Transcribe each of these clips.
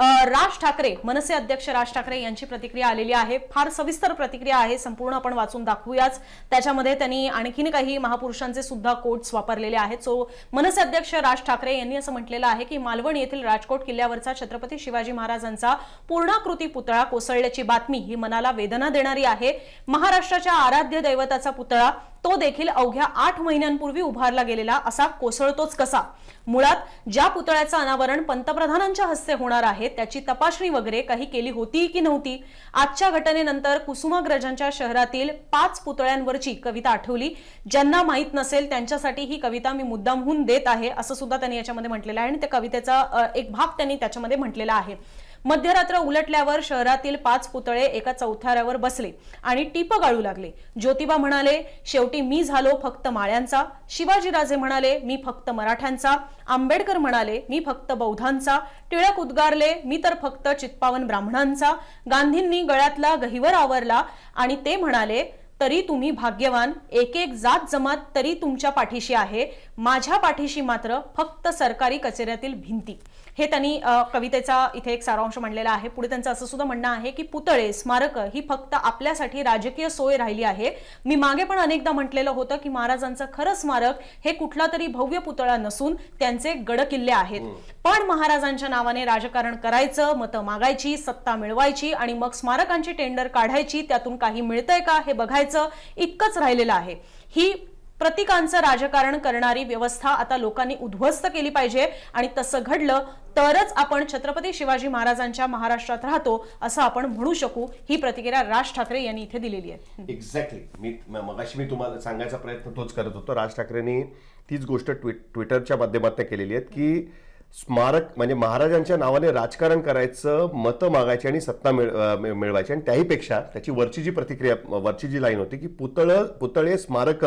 राज ठाकरे मनसे अध्यक्ष राज ठाकरे यांची प्रतिक्रिया आलेली आहे. फार सविस्तर प्रतिक्रिया आहे संपूर्ण आपण वाचून दाखवूयाच. त्याच्यामध्ये त्यांनी आणखीन काही महापुरुषांचे सुद्धा कोट्स वापरलेले आहेत. सो मनसे अध्यक्ष राज ठाकरे यांनी असं म्हटलेलं आहे की मालवण येथील राजकोट किल्ल्यावरचा छत्रपती शिवाजी महाराजांचा पूर्णाकृती पुतळा कोसळल्याची बातमी ही मनाला वेदना देणारी आहे. महाराष्ट्राच्या आराध्य दैवताचा पुतळा तो देखील अवघ्या आठ महिन्यांपूर्वी उभारला गेलेला असा कोसळतोच कसा? मुळात ज्या पुतळ्याचं अनावरण पंतप्रधानांच्या हस्ते होणार आहे त्याची तपासणी वगैरे काही केली होती की नव्हती? आजच्या घटनेनंतर कुसुमाग्रजांच्या शहरातील पाच पुतळ्यांवरची कविता आठवली. ज्यांना माहीत नसेल त्यांच्यासाठी ही कविता मी मुद्दामहून देत आहे असं सुद्धा त्यांनी याच्यामध्ये म्हटलेलं आहे. आणि त्या कवितेचा एक भाग त्यांनी त्याच्यामध्ये म्हटलेला आहे. मध्यरात्र उलटल्यावर शहरातील पाच पुतळे एका चौथ्याऱ्यावर बसले आणि टीप गाळू लागले. ज्योतिबा म्हणाले शेवटी मी झालो फक्त माळ्यांचा. शिवाजीराजे म्हणाले मी फक्त मराठ्यांचा. आंबेडकर म्हणाले मी फक्त बौद्धांचा. टिळक उद्गारले मी तर फक्त चित्पावन ब्राह्मणांचा. गांधींनी गळ्यातला गहिवर आवरला आणि ते म्हणाले तरी तुम्ही भाग्यवान एक एक जात जमात तरी तुमच्या पाठीशी आहे. माझ्या पाठीशी मात्र फक्त सरकारी कचेऱ्यातील भिंती. हे त्यांनी कवितेचा इथे एक सारांश मांडलेला आहे. पुढे त्यांचं असं सुद्धा म्हणणं आहे की पुतळे स्मारक ही फक्त आपल्यासाठी राजकीय सोय राहिली आहे. मी मागे पण अनेकदा म्हटलेलं होतं की महाराजांचं खरं स्मारक हे कुठला तरी भव्य पुतळा नसून त्यांचे गड किल्ले आहेत पण महाराजांच्या नावाने राजकारण करायचं मतं मागायची सत्ता मिळवायची आणि मग स्मारकांची टेंडर काढायची त्यातून काही मिळतंय का हे बघायचं. इतकंच राहिलेलं आहे. ही प्रतिकांचं राजकारण करणारी व्यवस्था आता लोकांनी उद्ध्वस्त केली पाहिजे आणि तसं घडलं तरच आपण छत्रपती शिवाजी महाराजांच्या महाराष्ट्रात राहतो असं आपण म्हणू शकू. ही प्रतिक्रिया राज ठाकरे यांनी इथे दिलेली आहे. एक्झॅक्टली मी मगाशी मी तुम्हाला सांगायचा प्रयत्न तोच करत होतो. राज ठाकरेंनी तीच गोष्ट ट्विट ट्विटरच्या माध्यमातून केलेली आहे की स्मारक म्हणजे महाराजांच्या नावाने राजकारण करायचं मतं मागायची आणि सत्ता मिळ मिळवायची. आणि त्याहीपेक्षा त्याची वरची जी प्रतिक्रिया वरची जी लाईन होती की पुतळ पुतळे स्मारक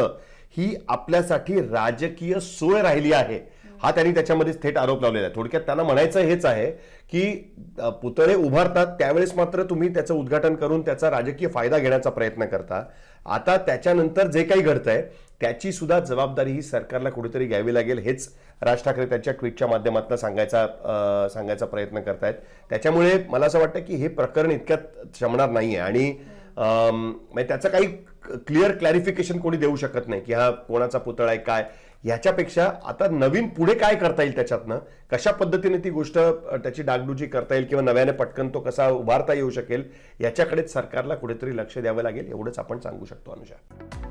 ही आपल्यासाठी राजकीय सोय राहिली आहे. हा त्यांनी त्याच्यामध्ये थेट आरोप लावलेला आहे. थोडक्यात त्यांना म्हणायचं हेच आहे की पुतळे उभारतात त्यावेळेस मात्र तुम्ही त्याचं उद्घाटन करून त्याचा राजकीय फायदा घेण्याचा प्रयत्न करता. आता त्याच्यानंतर जे काही घडतंय त्याची सुद्धा जबाबदारी ही सरकारला कुठेतरी घ्यावी लागेल हेच राज ठाकरे त्यांच्या ट्विटच्या माध्यमातून सांगायचा सांगायचा प्रयत्न करतायत. त्याच्यामुळे मला असं वाटतं की हे प्रकरण इतक्यात शमणार नाही आहे आणि म्हणजे त्याचं काही क्लिअर क्लॅरिफिकेशन कोणी देऊ शकत नाही की हा कोणाचा पुतळा आहे काय? ह्याच्यापेक्षा आता नवीन पुढे काय करता येईल त्याच्यातनं? कशा पद्धतीने ती गोष्ट त्याची डागडुजी करता येईल किंवा नव्याने पटकन तो कसा उभारता येऊ शकेल याच्याकडेच सरकारला कुठेतरी लक्ष द्यावं लागेल एवढंच आपण सांगू शकतो अनुषा